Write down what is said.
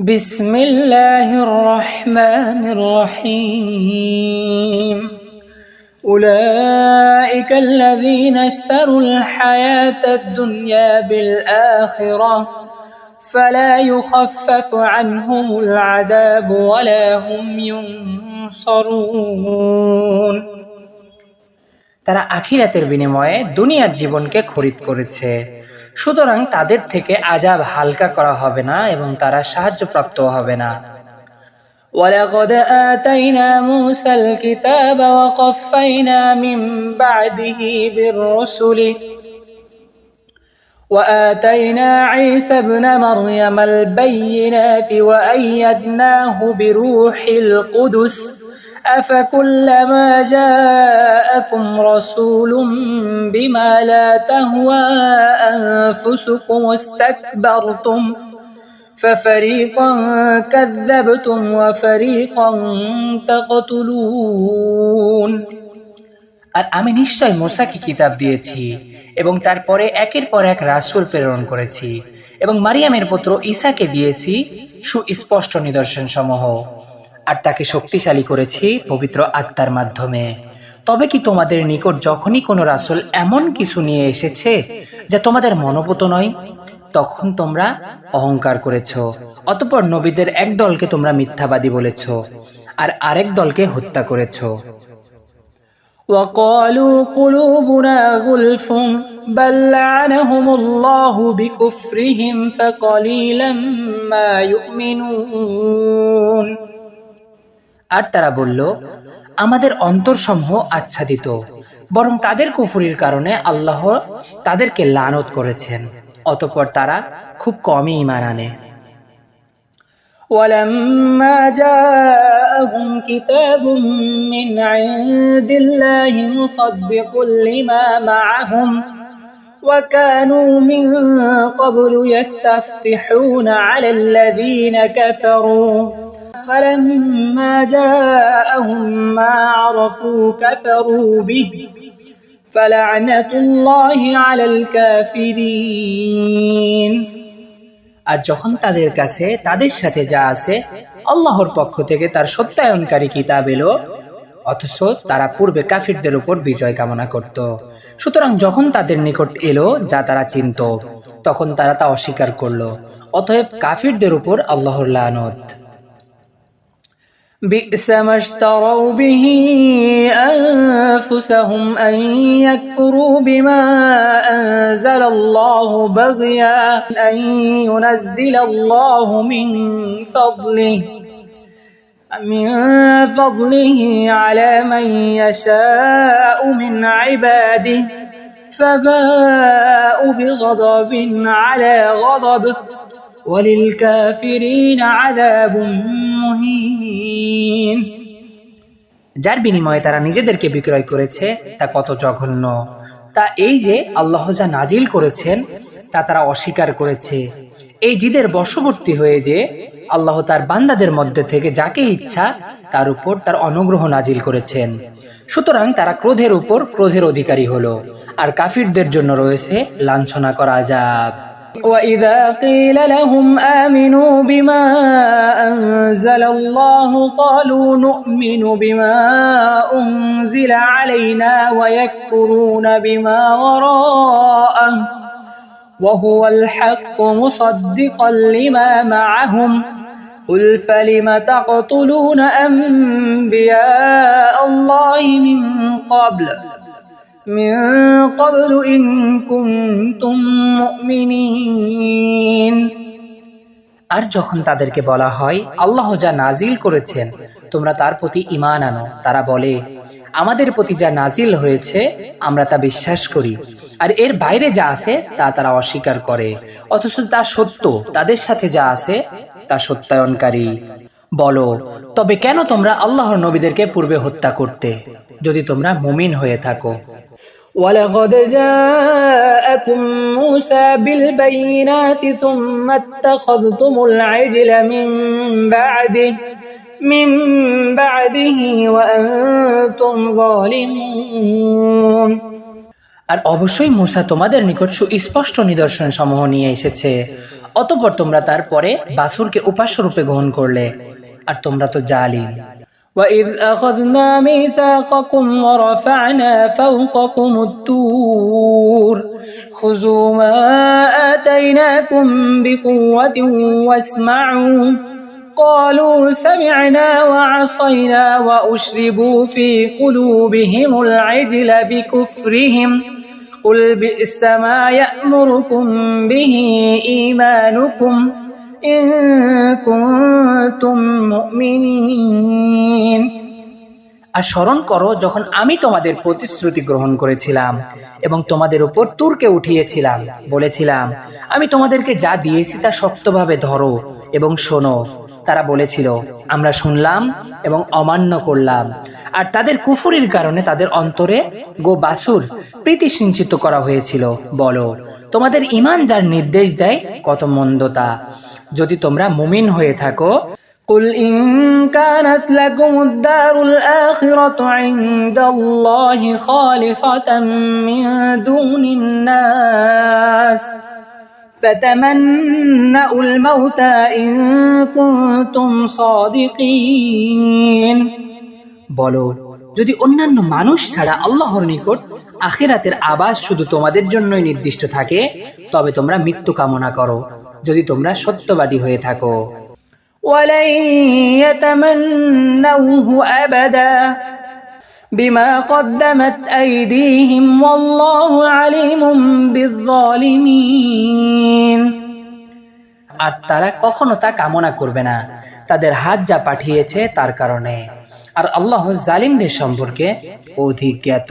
بسم الله الرحمن الرحيم أولئك الذين اشتروا الحياة الدنيا بالآخرة فلا يخفف عنهم العذاب ولا هم ينصرون তারা আখিরাতের বিনিময়ে দুনিয়ার জীবনকে খরিদ করেছে সুতরাং তাদের থেকে আজাব হালকা করা হবে না এবং তারা সাহায্যপ্রাপ্ত হবে না ولقد آتينا موسى الكتاب وقفينا من بعده بالرسل وآتينا عيسى ابن مريم البينات وأيدناه بروح القدس أفكلما جاءكم رسول بما لا تهوى أنفسكم استكبرتم ففريقا كذبتم وفريقا تقتلون আর আমি নিশ্চয় মোসাকে কিতাব দিয়েছি এবং তারপরে একের পর এক রাসূল প্রেরণ করেছি এবং মারিয়ামের পুত্র ঈসাকে দিয়েছি সুস্পষ্ট নিদর্শন সমূহ আর তাকে শক্তিশালী করেছি পবিত্র আত্মার মাধ্যমে তবে কি তোমাদের নিকট যখনই কোনো রাসূল এমন কিছু নিয়ে এসেছে যা তোমাদের মনোপুত নয় তখন তোমরা অহংকার করেছ অতপর নবীদের এক দলকে তোমরা মিথ্যাবাদী বলেছ আর আরেক দলকে হত্যা করেছো وقالوا قلوبنا غلف بل لعنهم الله بكفرهم فقليلا ما يؤمنون আর তারা বলল আমাদের অন্তরসমূহ আচ্ছাদিত বরং তাদের কুফুরির কারণে আল্লাহ তাদেরকে লানত করেছেন অতঃপর তারা খুব কমই ইমান আনে ولما جاءهم كتاب من عند الله مصدق لما معهم وكانوا من قبل يستفتحون على الذين كفروا فلما جاءهم ما عرفوا كفروا به فلعنة الله على الكافرين আর যখন তাদের কাছে তাদের সাথে যা আছে আল্লাহর পক্ষ থেকে তার সত্যায়নকারী কিতাব এলো অথচ তারা পূর্বে কাফিরদের উপর বিজয় কামনা করত সুতরাং যখন তাদের নিকট এলো যা তারা চিনত তখন তারা তা অস্বীকার করলো অতএব কাফিরদের উপর আল্লাহর লানত بئس ما اشتروا به أنفسهم أن يكفروا بما أنزل الله بغيا أن ينزل الله من فضله من فضله على من يشاء من عباده فباءوا بغضب على غضب. وللكافرين عذاب مهين যার বিনিময়ে তারা নিজেদেরকে বিক্রয় করেছে তা কত জঘন্য তা এই যে আল্লাহ যা নাজিল করেছেন তা তারা অস্বীকার করেছে এই জিদের বশবর্তী হয়ে যে আল্লাহ তার বান্দাদের মধ্যে থেকে যাকে ইচ্ছা তার উপর তার অনুগ্রহ নাজিল করেছেন সুতরাং তারা ক্রোধের উপর ক্রোধের অধিকারী হলো আর কাফিরদের জন্য রয়েছে লাঞ্ছনা করা যাব وإذا قيل لهم آمنوا بما أنزل الله قالوا نؤمن بما أنزل علينا ويكفرون بما وراءه وهو الحق مصدقا لما معهم قل فلم تقتلون أنبياء الله من قبل من قبل إن كنتم مؤمنين আর যখন তাদেরকে বলা হয় আল্লাহ যা নাজিল করেছেন তোমরা তার প্রতি ইমান আনো তারা বলে আমাদের প্রতি যা নাজিল হয়েছে আমরা তা বিশ্বাস করি আর এর বাইরে যা আছে তা তারা অস্বীকার করে অথচ তা সত্য তাদের সাথে যা আছে তা সত্যায়নকারী বলো তবে কেন তোমরা আল্লাহর নবীদেরকে পূর্বে হত্যা করতে যদি তোমরা মুমিন হয়ে থাকো ولقد جاءكم موسى بالبينات ثم اتخذتم العجل من بعده من بعده وأنتم ظالمون আর অবশ্যই মূসা তোমাদের নিকট সুস্পষ্ট নিদর্শন সমূহ নিয়ে এসেছে অতঃপর তোমরা তারপরে বাসুরকে উপাস্য রূপে গ্রহণ করলে আর তোমরা তো জালিম وإذ أخذنا ميثاقكم ورفعنا فوقكم الطور خذوا ما آتيناكم بقوة واسمعوا قالوا سمعنا وعصينا وأشربوا في قلوبهم العجل بكفرهم قل بئس ما يأمركم به إيمانكم إن كنتم مؤمنين আর স্মরণ করো যখন আমি তোমাদের প্রতিশ্রুতি গ্রহণ করেছিলাম এবং তোমাদের উপর তুরকে উঠিয়েছিলাম বলেছিলাম আমি তোমাদেরকে যা দিয়েছি তা শক্তভাবে ধরো এবং শোনো তারা বলেছিল আমরা শুনলাম এবং অমান্য করলাম আর তাদের কুফুরির কারণে তাদের অন্তরে গো বাসুর প্রীতি সিঞ্চিত করা হয়েছিল বলো তোমাদের ইমান যার নির্দেশ দেয় কত মন্দতা যদি তোমরা মুমিন হয়ে থাকো قل إن كانت لكم الدار الآخرة عند الله خالصة من دون الناس فتمنأوا الموت إن كنتم صادقين বলো যদি অন্যান্য মানুষ ছাড়া আল্লাহর নিকট আখিরাতের আবাস শুধু তোমাদের জন্যই নির্দিষ্ট থাকে তবে তোমরা মৃত্যু কামনা করো যদি তোমরা সত্যবাদী হয়ে থাকো ولن يتمنوه أبدا بما قدمت أيديهم والله عليم بالظالمين আর তারা কখনো তা কামনা করবে না তাদের হাত যা পাঠিয়েছে তার কারণে আর আল্লাহ জালিমদের সম্পর্কে অধিক জ্ঞাত